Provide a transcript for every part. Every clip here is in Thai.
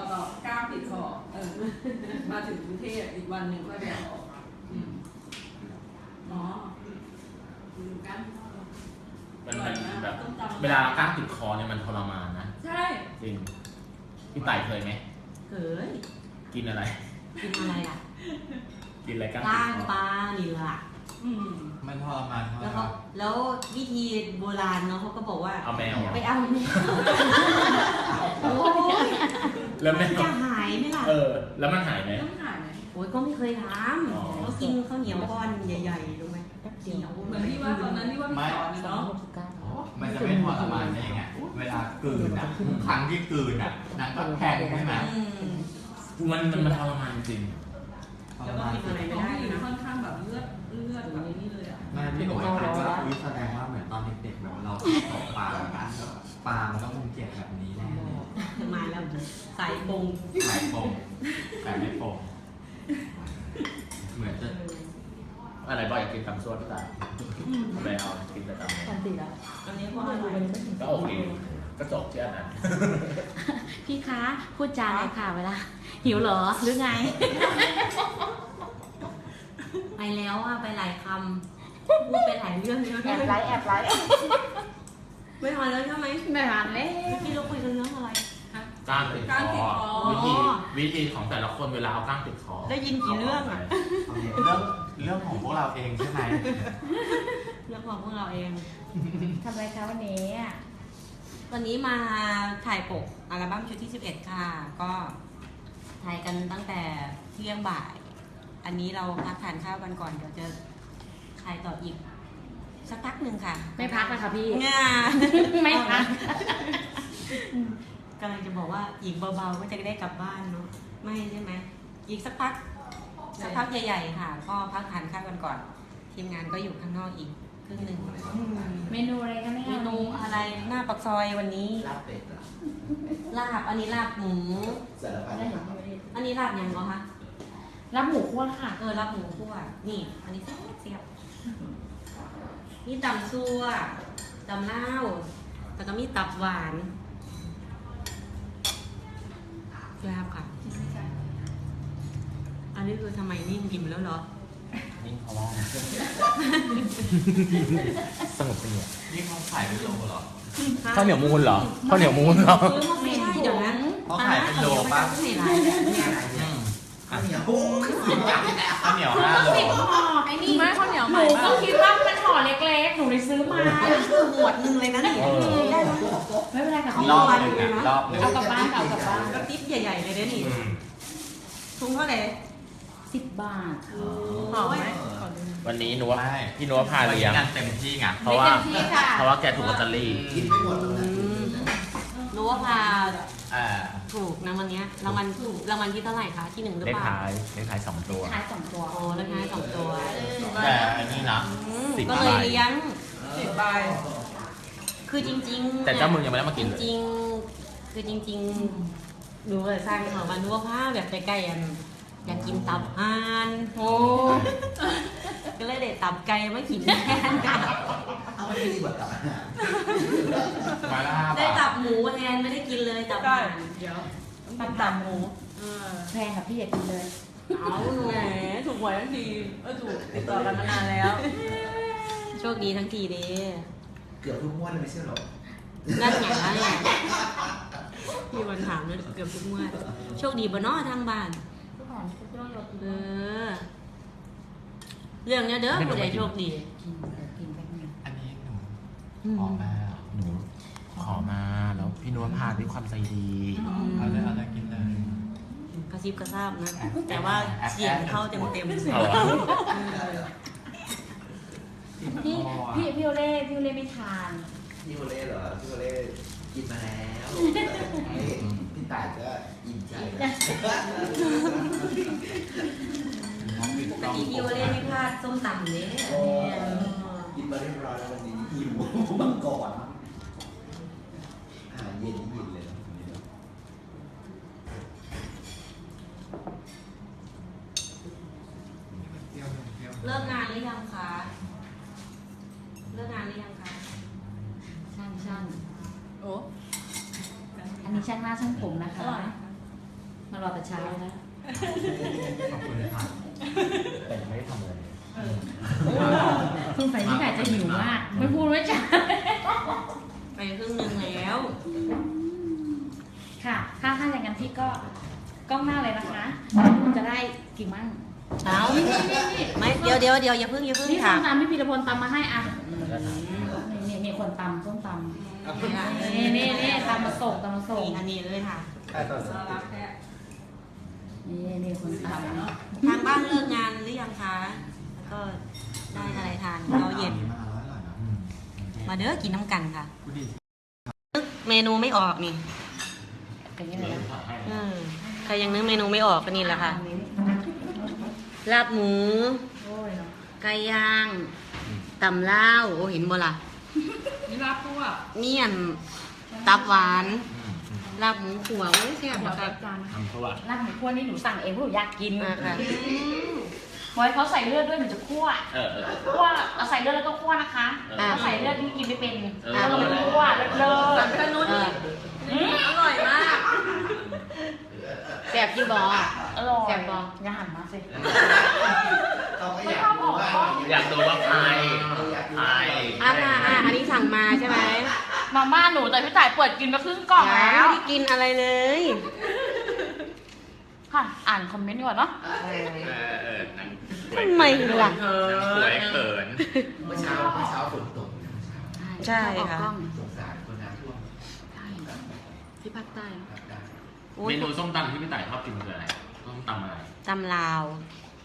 ต่อก้าวติดคอเออมาถึงกรุงเทพอีกวันหนึ่งก็ไปเอาออกอืมอ๋อดูกันมันมันแบบต้มตำเวลาก้างติดคอเนี่ยมันทรมานนะใช่จริงพี่ต่ายเคยไหมเฮ้ยกินอะไร กินอะไรล่ะ กินอะไรก้างล้าติดงคอ ปลานี่ล่ะ อืมมันทรมานเท่าไหแล้ร่วเขาแล้ววิธีโบราณเนาะเขาก็บอกว่า เอาแมวเหรอไปเอาแมวโอ้ยแล้วแมมันวจะหายไหมล่ะเออ แล้วมันหายไหม ต้องหายไหมโอ้ยก็ไม่เคยทอ๋อำเขากินข้าวเหนียวก้อนใหญ่ๆรู้ไหมเหนียวเหมือนที่ว่าตอนนั้นที่ว่าพี่สอนน่ะเนาะมันจะไม่ทรมานได้ไงเวลากลืนอะทุกครั้งที่กลืนอะนางก็แทงใช่ไหมอืม มันมันมันทรมานจริงทร แล้วก็มานกินอะไรขไม่องได้พี่นะค่อนข้างแบบเลือดเลือดแบบนี้เลยอะแม่พี่หนุ่มถามว่าอุ้ยแสดงว่าเหมือนตอนเด็กๆแบบเราตกปลาแบบนั้นปลามันต้องคงเจ็บแบบนี้แน่เลยจะมาแล้วสายปงหลายปมแต่ไม่ปมเหมือนจะอะไรบอกอยากกินตำซั่วพี่ต่ายทำไมเอากินแต่ตำปกติแล้วอันนี้เพราะอะไรก็โอเค ก็จบที่อันนั้น พี่คะพูดจาหน่อยค่ะเวลาหิวเหรอหรือไง ไปแล้วอะไปหลายคำพูดไปหลายเรื่องแล้วแอบไลฟ์แอบไลฟ์ไม่ทันแล้วใช่ไหมไม่ผ่านเลยเมื่อกี้เราคุยกันเรื่องอะไรก้างติดคก้างติดอคอวิธีวิธีของแต่ละคนเวลาเอาก้างติดคอได้ยินกี่เรื่องอะเรื่องเรื่องของพวกเราเองใช่ไหมเรื่องของพวกเราเองทำไรคะวันนี้อะ วันนี้มาถ่ายปกอัลบั้มชุดที่ 11 ค่ะ ก็ถ่ายกันตั้งแต่เที่ยงบ่าย อันนี้เราพักทานข้าวกันก่อน เดี๋ยวจะถ่ายต่ออีก สักพักหนึ่งค่ะ ไม่พักนะคะพี่งาไม่พักกำลังจะบอกว่าอีกเบาๆก็จะได้กลับบ้านเนาะไม่ใช่ไหมอีกสักพักสักพักใหญ่ๆค่ะ ก็พักทานข้าวกันก่อน ทีมงานก็อยู่ข้างนอกอีก ครึ่งหนึ่งเมนูอะไรกันไหมเมนูอะไรหน้าปักซอยวันนี้ ลาบเป็ดเหรอลาบอันนี้ลาบหมู สารพัดได้เห็นพี่ไม่ได้อันนี้ลาบยังเหรอคะ รับหมูคั่วค่ะ เออลาบหมูคั่ว นี่ อันนี้เสียบเสียบนี่ตำซั่วตำลาวแล้วก็มีตับหวานลาบค่ะ อันนี้คือทำไมนิ่งอิ่มแล้วเหรอ นิ่งเพราะว่าสงบสงบนี่เขาขายเป็นโลเหรอข้าวเหนียวมูลเหรอข้าวเหนียวมูลเหรอซื้อมาไม่ได้เดี๋ยวนะเขาขายเป็นโลปะไม่ได้เนี่ยอืมข้าวเหนียวข้าวเหนียวห้าโลไอ้นี่ไม่ข้าวเหนียวหมูก็คิดว่ามันห่อเล็กๆ หนูเลยซื้อมาคือหมวดหนึ่งเลยนะเนี่ยเออได้แล้วไม่เป็นไรค่ะพี่รอบหนึ่งอะรอบหนึ่งเอากลับบ้านเอากลับบ้านกระติ๊บใหญ่ๆเลยนะนี่อืมทุงเท่าไหร่ สิบบาทหอมไหมวันนี้หนูว่าพี่หนูว่าพาเลี้ยงงานเต็มที่ไงเพราะว่า ไม่เต็มที่ค่ะเพราะว่าแกถูกลอตเตอรี่กินไม่หมดหรอกนะรู้ว่าพาอ่าถูกนะวันเนี้ยรางวัลรางวัลที่เท่าไหร่คะที่หนึ่งหรือเลขเปล่าท้ายเลขท้ายสองตัวท้ายสองตัวโอ้เลขท้ายสองตัวแต่อันนี้นะ อืมสิบก็เลยใบ เลี้ยง สิบใบคือจริงๆแต่เจ้ามึงยังไม่ได้มากินเลย จริงๆ คือจริงๆหนูเลยสร้างหอมาดูว่าผ้าแบบใกล้ๆอัน อยากกินตับห่านโอ้ก็เลยได้ตับไก่มากินแทนเอาไม่ดีกว่ากับอาหารมาละห้าได้บาตัทบหมูแทนไม่ได้กินเลยตับได้ห่านเดี๋ยวตับตับหมูเออแพงกับพี่อย่ากินเลยเอาหนูแหมถูกหวยทั้งทีเออถูกติดต่อกันมานานแล้ว โชคดีทั้งทีเด้เกือบทุกม้วนเลยไม่ใช่หรอนั่นอย่างนั้นแหละพี่วันถามเลยเกือบทุกงวดโชคดีบ่เนอทางบ้านทุ กคนทุกเรื่องเรากินเออเรื่องเนี้ยเด้อผู้ใดโชคดีกินเดี๋ยวกินแป๊บนึงอันนี้หนูออกมาหนูขอมาแล้วพี่หนูว่าพาด้วยความใจดีเอาเลยเอาเลยกินเลยกระซิบกระซาบนะ แต่ว่าเสียงเข้าเต็มเต็มๆเอาเหรอพี่พี่พี่โอเล่พี่โอเล่ไม่ทานพี่โอเล่เหรอพี่โอเล่กินมาแล้วนี่พี่ ต่ายก็อิ่มใจแล้วปกติพี่โอเล่ไม่พลาดส้มตำเนี่ยโอ้กินมาเรียบร้อยแล้ววันนี้อิ่มบังก่อนอาหารเย็นนี่อิ่มเลยนะวันนี้เนอะ เปรี้ยวเปรี้ยว เลิกงานหรือยังคะเลิกงานหรือยังคะ ช่างช่างโอ้อันนี้ช่างหน้าช่างผมนะอคะร่อยรอแต่เช้านะ ขอบคุณค่ะแต่ยังไม่ได้ทำอะไรเลยสงสัยพี่ไก่จะหิวมาก ไม่พูดไม่จ้าไปครึ่งหนึงแล้ว ค่ะ ถ้าถ้าอย่างนั้นพี่ก็กล้องหน้าเลยนะคะจะได้กี่มั่งเอานี่นี่นี่ไม่เดี๋ยวเดี๋ยวเดี๋ยวอย่าเพิ่งอย่าเพิ่งนี่ส้ถามมตำพี่พีรพลตำมาให้อะแล้วก็ถามนี่นี่มีคนตำส้มตำ นี่นี่นี่ตำมาส่งตำมาส่งนี่อันนี้เลยค่ะ ใช่ตอนน่ารักแค่นี่นี่คนตำเนาะทางบ้านเลิกงานหรือยังคะ แล้วก็ได้อะไรทานเราเย็น มาอร่อยๆนะอืมมาเด้อกินน้ำกันค่ะพูดดินึกเมนูไม่ออกนี่เป็นยังไงนะถ่ายให้เออใครยังนึกเมนูไม่ออกก็นี่แหละค่ะ ลาบหมูโอ้ยเนาะไก่ย่างตำลาวโอ้เห็นบ่ล่ะ นี่รับพวกเมี่ยน ตับหวานอืมอืมลาบหมูขัวโอ้ยแซ่บหัวนะกระคะจานทำเพราะว่าลาบหมูคั่วนี่หนูสั่งเองเพราะหนูอยากกินมาค่ะบอยเขาใส่เลือดด้วยหนูจะคั่วเออเออ คั่วเอาใส่เลือดแล้วก็คั่วนะคะเออ ถ้าใส่เลือดที่กินไม่เป็นเออแล้วเราไปคั่วเลือดเลือสัดนขนุนเอออร่อยมากแซ่บอยู่บ่อร่อยแซ่บบ่อย่าหันมาสิ เขาก็อยากรู้ว่าอยากดูว่าใครใครอะค่ะอะอันนี้สั่งมาใช่ไหมมาม่าหนูแต่พี่ต่ายเปิดกินมาครึ่งกล่องยังแล้วไม่ได้กินอะไรเลยค่ะ อ่านคอมเมนต์ดีกว่าเนาะ เออเออนั่งทำไมล่ะ เขินสวยเขินเมื่อเช้าเมื่อเช้าฝนตกใช่ค่ะ ออกกล้องสงสารคนน้ำท่วมใช่ที่ภาคใต้เนอะครับได้ โอ้เมยนูส้มตำที่พี่ต่ายชอบกินคืออะไรส้มตำอะไรตำลาว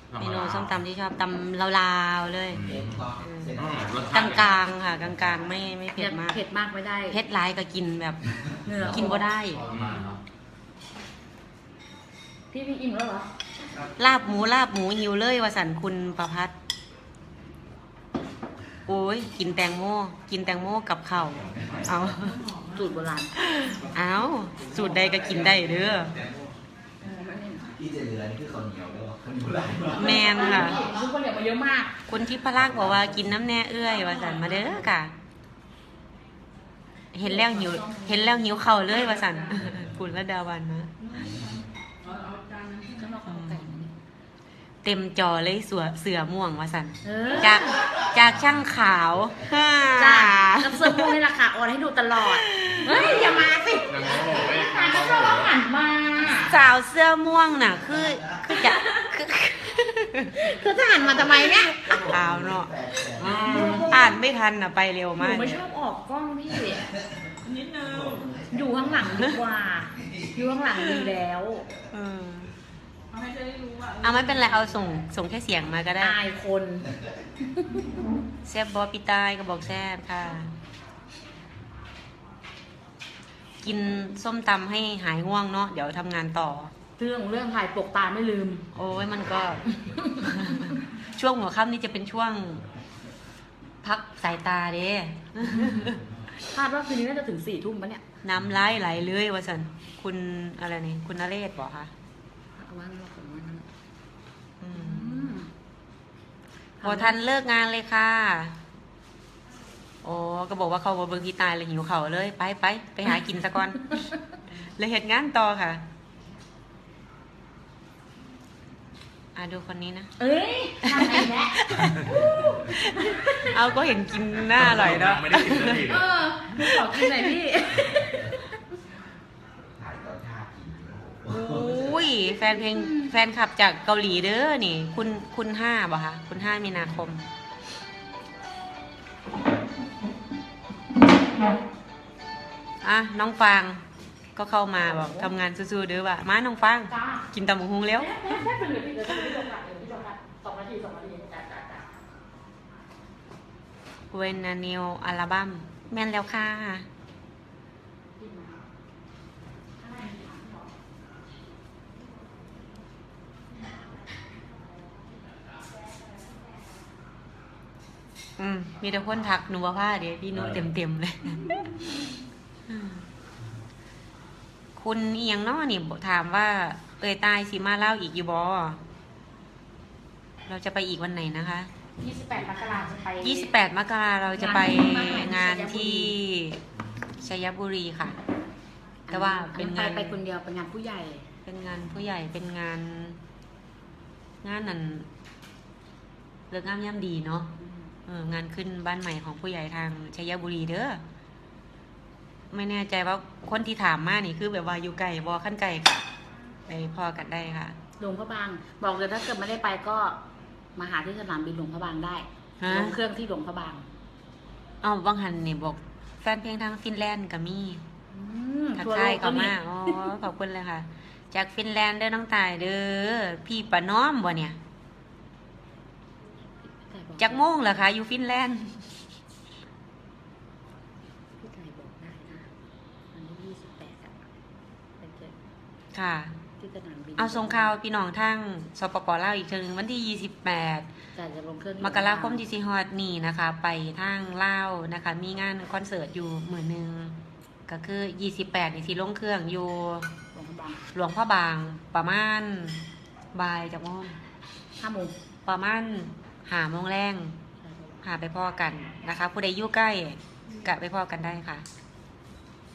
เมนูส้มตำที่ชอบตำลาวๆเลยเอ็มก็เส้นอืมรสกชาลาติงกลางๆค่ะกลางกลางๆ ไม่ไม่เผ็ดมากเผ็ดมากไม่ได้เผ็ดร้ายก็กินแบบเหงื่อกินบ่ได้ทรมานเนาะพี่พี่อิ่มแล้วเหรอลาบหมูลาบหมูหิวเลยวสันคุณประพัดโอ้ยกินแตงโมกินแตงโมกับข้าวเอาสูตรโบราณเอาสูตรใดก็กินได้เด้อ ที่จะเหลือนี่คือข้าวเหนียวด้วยข้าวเหนียวลายแมนค่ะทุกคนเหลียวมาเยอะมากคุณทิพย์รักษ์บอกว่ากินน้ำแน่เอื้อยวสันมาเด้อค่ะ เห็นแล้วหิว เห็นแล้วหิวเข่าวเลยวสันคุณระดาวันนะเอาเอาจานนั้นข้างนอกเอาไก่มานี่เต็มจอเลยเสือเสือม่วงวสันเออจากจากช่างขาวจ้ากับเสื้อพวกนี้ราคาออนให้ดูตลอด เฮ้ย อย่ามาสิ นางโง่เว้ยหันมาเราหันมา สาวเสื้อม่วงน่ะ คือคือจะคือคือจะหันมาทำไมเนี่ยขาวเนาะอืมอ่านไม่ทันอะไปเร็วหนูมากไม่ชอบออกกล้องพี่ นิดนึงอยู่ข้างหลังดีกว่า อยู่ข้างหลังดีแล้ว เออเอาให้จะได้รู้ว่าเอาไม่เป็นไรเอาส่งส่งแค่เสียงมาก็ได้ อายคน แซบบอปีตายก็บอกแซบค่ะ กินส้มตำให้หายง่วงเนาะเดี๋ยวทำงานต่อ เรื่องเรื่องถ่ายปกตาไม่ลืม โอ้ยมันก็ ช่วงหัวค่ำนี่จะเป็นช่วง พักสายตาเด้ คาดว่าคืนนี้น่าจะถึงสี่ทุ่มปะเนี่ยน้ำไหลไหลเลยวะสันคุณอะไรนี่คุณนเรศบอกคะเอาว่างั้นเราขอว่างั้นอืมอืม พอทันเลิกงานเลยค่ะ โอ้ก็บอกว่าเขาบอเบิงพี่ตายเลยหิวเขาวเลย ไปไปไปหากินซะก่อน เลยเหตุงานต่อค่ะ อะดูคนนี้นะ เอ้ยทำไงแม่เอาก็เห็นกินหน้าอร่อยเนาะไม่ได้กินสักทีเออขอกินหน่อยพี่ ถ่ายตอนท่ากินอุ้ยแฟนเพลงแฟนคลับจากเกาหลีเด้อนี่ คุณคุณห้าบ่คะคุณห้ามีนาคม อะน้องฟางก็เข้ามาบอกทำงานสู้ๆเด้อว่ะมาน้องฟางกินตำหมูฮุงแล้วเวนนานิวอัลบั้มแม่นแล้วค่ะ อื มมีแต่คนทักหนูว่าผ้าเดี๋ยวพี่หนูเต็มเต็มๆเลยอืมคุณอีหยังน้อนี่บอกถามว่า เอ่ยตายสีมาเล่าอีกอยู่บอเราจะไปอีกวันไหนนะคะยี่สิบแปดมกราจะไป28 มกราเราจะไปงานงานที่ชัยบุรีค่ะ แต่ว่าเป็นไปงาน ไปคนเดียวเป็นงานผู้ใหญ่ เป็นงานผู้ใหญ่เป็นงาน งานนั้นเลิกงามย่ำดีเนาะเออ งานขึ้นบ้านใหม่ของผู้ใหญ่ทางชัยบุรีเด้อไม่แน่ใจว่าคนที่ถามมานี่คือแบบว่าอยู่ไกลบอขั้นไกลกะไปพอกันได้ค่ะหลวงพระบาง บอกเลยถ้าเกิดไม่ได้ไปก็มาหาที่สนามบินหลวงพระบางได้ฮะลงเครื่องที่หลวงพระบางเอาบางหันนี่บอกแฟนเพลงทางฟินแลนด์กับมี่อืมทักทั่วโลทายกก็เขามีมาอ๋อขอบคุณเลยค่ะ จากฟินแลนด์เด้อน้องตายเด้อพี่ปะน้อมบ่เนี่ยแต่บอก จากโมงเหรอคะอยู่ฟินแลนด์พี่ไก่บอกได้นะวันที่ยี่สิบแปดอะไปเจอค่ะ ที่สนามบินเอาส่งข่าวพี่น้องทางสปปลาวอีกเทื่อหนึงวันที่ 28 แต่จะลงเครื่องที่มกราคมที่สิฮอดนี่นะคะ ไปทางลาวนะคะ มีงานคอนเสิร์ตอยู่มือหนึ่งก็คือ 28นี่สิลงเครื่องอยู่หลวงพระบางหลวงพ่อบางประมาณบ่ายจากโมงห้าโมงประมาณ หาโมงแรงใช่ครับหาไปพ่อกันนะคะ ผู้ใดอยู่ใกล้กะไปพ่อกันได้ค่ะ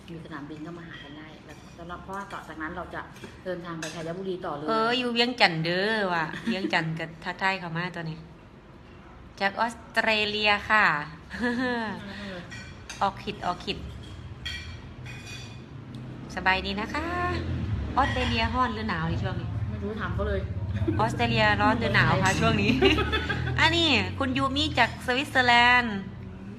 อยู่สนามบินก็มาหากันได้แล้วสำหรับเพราะว่าต่อจากนั้นเราจะเดินทางไปชัยบุรีต่อเลยเอออยู่เวียงจันทน์เด้อว่ะเวียงจันทน์กับทักทายเขามาตัวนี้ จากออสเตรเลียค่ะออกขิดออกขิด สบายดีนะคะ ออสเตรเลียร้อนหรือหนาวในช่วงนี้ ไม่รู้ถามเขาเลย ออสเตรเลียร้อนหรือหนาวคะช่วงนี้ อันนี้คุณยูมี่จากสวิตเซอร์แลนด์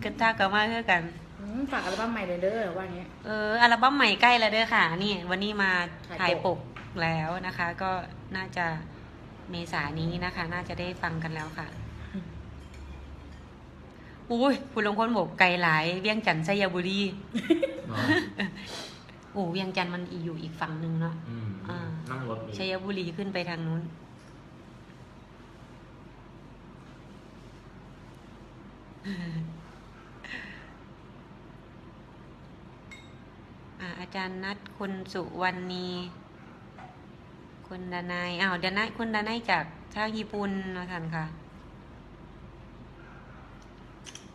กันทักกันมาเพื่อกัน อืมฝากอัลบั้มใหม่เลยเด้อว่าอย่างเงี้ย เอออัลบั้มใหม่ใกล้แล้วเด้อค่ะ นี่ วันนี้มาถ่าถ่ายยปปก กแล้วนะคะ ก็น่าจะเมษานี้นะคะ น่าจะได้ฟังกันแล้วค่ะอุ้ยคุณลงคนบอกไกลหลาย เวียงจันทร์ชัยบุรีเนาะโอ้เวียงจันทร์มันอีอยู่อีกฝั่งหนึ่งเนาะ อืมอ่า นั่งรถนี่ชัยบุรีขึ้นไปทางนู้น อ่าอาจารย์นัดคุณสุวรรณี คุณดานายอ้าวดานายคุณดานายจากทางญี่ปุ่นนะท่านค่ะ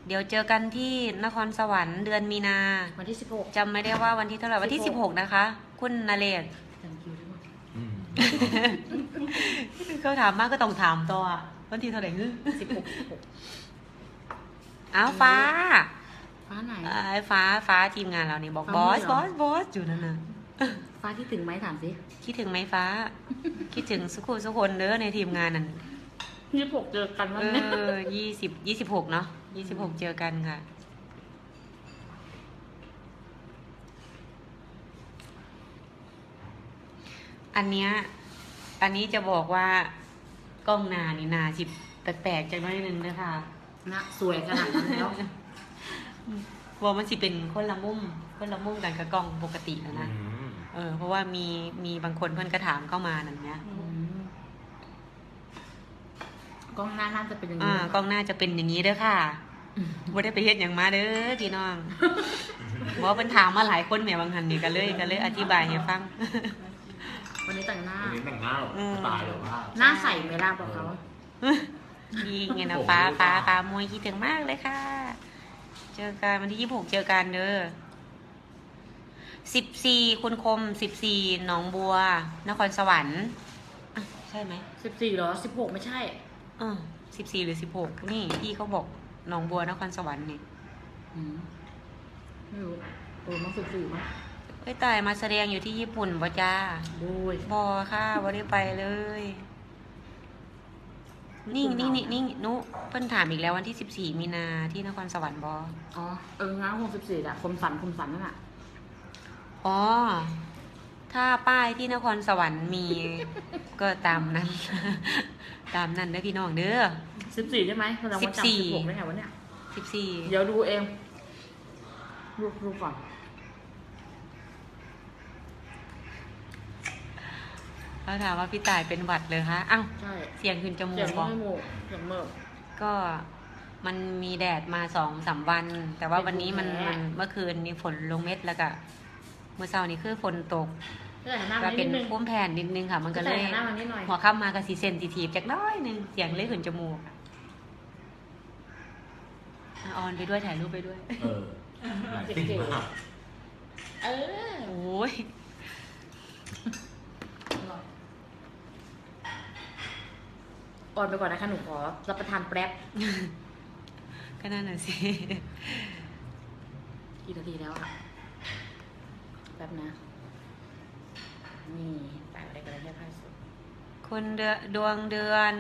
เดี๋ยวเจอกันที่นครสวรรค์เดือนมีนา วันที่สิบหกจำไม่ได้ว่าวันที่เท่าไหร่วันที่16 16นะคะ คุณนาเรศจำคิวได้ไหมอืมเขาถามมากก็ต้องถามต่ออะวันที่เท่าไหร่ฮึสิบหกสิบหก อ้าวฟ้า ฟ้าไหน ไอ้ฟ้าฟ้าทีมงานเรานี่บอกบฟ้าอมืสดบเหรออ สบอสอยู่นั่นน่ะฟ้าที่ถึงไหมถามสิคิดถึงไหมฟ้า คิดถึงสุขุสุคนเด้อในทีมงานนั่นยี่สิบหกเจอกันวันเอนี้อยี่สิบยี่สิบหกเนาะยี่สิบหกเจอกันค่ะ อันเนี้ยอันนี้จะบอกว่ากล้องหนานี่หนาสิแปลกๆจังน้อยหนึงนะคะ นะสวยขนาดนั้นแล้วว่ามันสิเป็นคนละมุมคนละมุมกันกับกล้องปกติแล้วนะอืมเออ เพราะว่ามีมีบางคนเพื่อนกระถามเข้ามานั่นเนี้ยอืมกล้องหน้าน่าจะเป็นอย่างอ่านี้กล้องหน้าจะเป็นอย่างนี้เด้อค่ะว่าได้ไปเฮ็ดอย่างมาเด้อพี่น้องบอกว่าเป็นถามมาหลายคนแหม่บางหันนี่กันเลยกันเลยอธิบายให้ฟัง วันนี้แต่งหน้า วันนี้แต่งหน้าหรออืมตายเลยว่าหน้าใสไหมล่ะบอกเขา ดีไงนะฟ้าฟ้าฟ้ามวยคิดถึงมากเลยค่ะ เจอกันวันที่ยี่หกเจอกันเด้อสิบสี่คุณคมสิบสี่หนองบัว นครสวรรค์อะใช่ไหมสิบสี่เหรอสิบหกไม่ใช่เออสิบสี่หรือสิบหกนี่พี่เขาบอกหนองบัวนครสวรรค์นี่อืมไม่รู้เออมั้งสิบสี่มั้งเอ้ยตายมาแสดงอยู่ที่ญี่ปุ่นบ่จ้าโดูยบอค่ะบ่ได้ไปเลย นี่นี่นี่นี่นุเพิ่นถามอีกแล้ววันที่สิบสี่มีนาที่นครสวรรค์บออ๋อ เอองั้นคงสิบสี่อะคมสันคมสันนั่นอะอ๋อ ถ้าป้ายที่นครสวรรค์มี ก็ตามนั้น ตามนั้นเด้อพี่น้องเด้อ สิบสี่ใช่ไหมแสดงว่าจำ14สิบหกได้ไงวะเนี่ยสิบสี่เดี๋ยวดูเอง ดูดูก่อน เขาถามว่าพี่ต่ายเป็นหวัดเลยคะอ้าวใช่เสียงขึ้นจมูเสียกงบอไม่หมูกเสียงเมิก ก็มันมีแดดมาสองสามวัน แต่ว่าเป็นวันนี้มันภูมิแพ้ มันเมื่อคืนนี้ฝนลงเม็ดแล้วก็เมื่อเช้านี้คือฝนตกก็แต่หันหน้าก็มาเป็นินดนึงพุ่มแผ่นนิดนึงค่ะ มันก็เลยแต่หันหน้ามานิดหน่อยหัวค่ำมาก็สีเซนซิทีฟจากน้อยหนึงเสียงเลยขึ้นจมูกอะออนไปด้วยถ่ายรูปไปด้วย เออหลายติ๊กมากเออ โอ้ยอร่อย ออนไปก่อนนะคะหนูขอรับประทานแป๊บก็นั่นน่ะสิกี่นาทีแล้วอะแป๊บนะ นี่แปะอะไรกันแล้วแค่ผ้าสุดคุณเดือดวงเดือน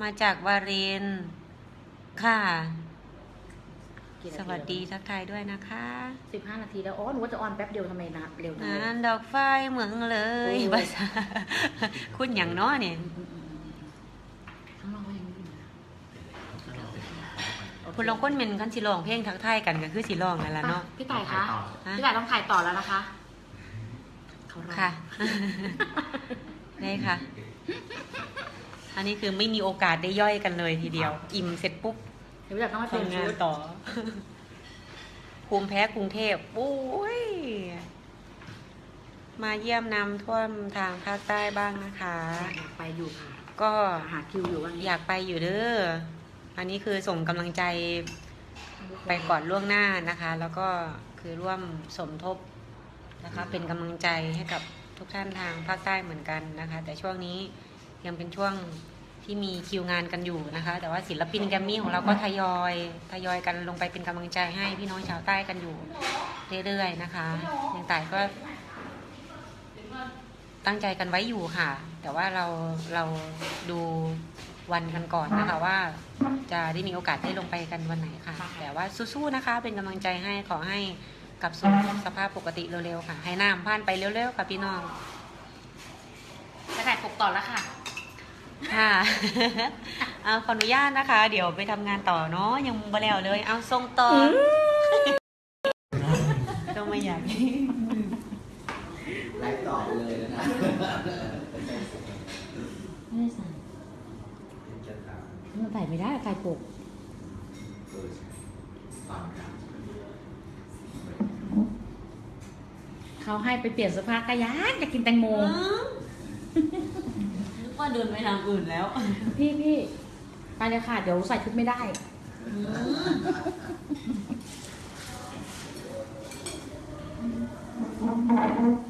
มาจากวารินทร์ค่ะ กี่นาทีสวัสดีทักทายด้วยนะคะสิบห้านาทีแล้ว อ๋อ หนูว่าจะออนแป๊บเดียวทำไมนะ เร็วจังงาเลยนดอกไฟเหมืองเลยโอ้ย ภาษาคุณอย่างน้อเนี่ย อืมอืมอืมอืมข้างนอกก็ยังไม่อยู่นะโอเคคุณลองก้นเมนคันสิลองเพลงทักทายกันก็คือสิลองนั่นแหละเนาะ พี่ต่ายคะ ฮะ พี่ต่ายต้องถ่ายต่อแล้วนะคะเขารอค่ะ ได้ค่ะ อันนี้คือไม่มีโอกาสได้ย่อยกันเลยทีเดียว อิ่มเสร็จปุ๊บเดี๋ยวพี่ต่ายต้องมาเปลี่ยนทำงาชุนดต่อ ภูมิแพ้กรุงเทพโอ้ย มาเยี่ยมน้ำท่วมทางภาคใต้บ้างนะคะ อยากไปอยู่ค่ะก็หาคิวอยู่วันนี้อยากไปอยู่เด้อ อันนี้คือส่งกำลังใจไปก่อนล่วงหน้านะคะ แล้วก็คือร่วมสมทบนะคะ เป็นกำลังใจให้กับทุกท่านทางภาคใต้เหมือนกันนะคะ แต่ช่วงนี้ยังเป็นช่วงที่มีคิวงานกันอยู่นะคะ แต่ว่าศิลปินแกรมมี่ของเราก็ทยอยทยอยกันลงไปเป็นกำลังใจให้พี่น้องชาวใต้กันอยู่เรื่อยๆนะคะยังต่ายก็ ตั้งใจกันไว้อยู่ค่ะ แต่ว่าเราเราดู วันกันก่อนนะคะว่า จะได้มีโอกาสได้ลงไปกันวันไหนค่ะ แต่ว่าสู้ๆนะคะ เป็นกำลังใจให้ขอให้กลับสู่สภาพปกติเร็วๆค่ะ ให้น้ำผ่านไปเร็วๆค่ะพี่น้องจะถ่ายปกต่อแล้วค่ะค่ะเอาขออนุญาตนะคะ เดี๋ยวไปทำงานต่อเนาะยังบ่แล้วเลย เอาส่งต่อต้องไม่อยาก ไลฟ์ต่อไปเลยนะ ไม่ได้ใส่ จะถาม มันใส่ ไม่ได้ถ่ายปกเออใช่ฟังกันเขาให้ไปเปลี่ยนเสื้อผ้ากระยานอยากกินแตงโมนึกว่าเดินไปทางอื่นแล้ว พี่พี่ไปเลยค่ะ เดี๋ยวใส่ชุดไม่ได้เร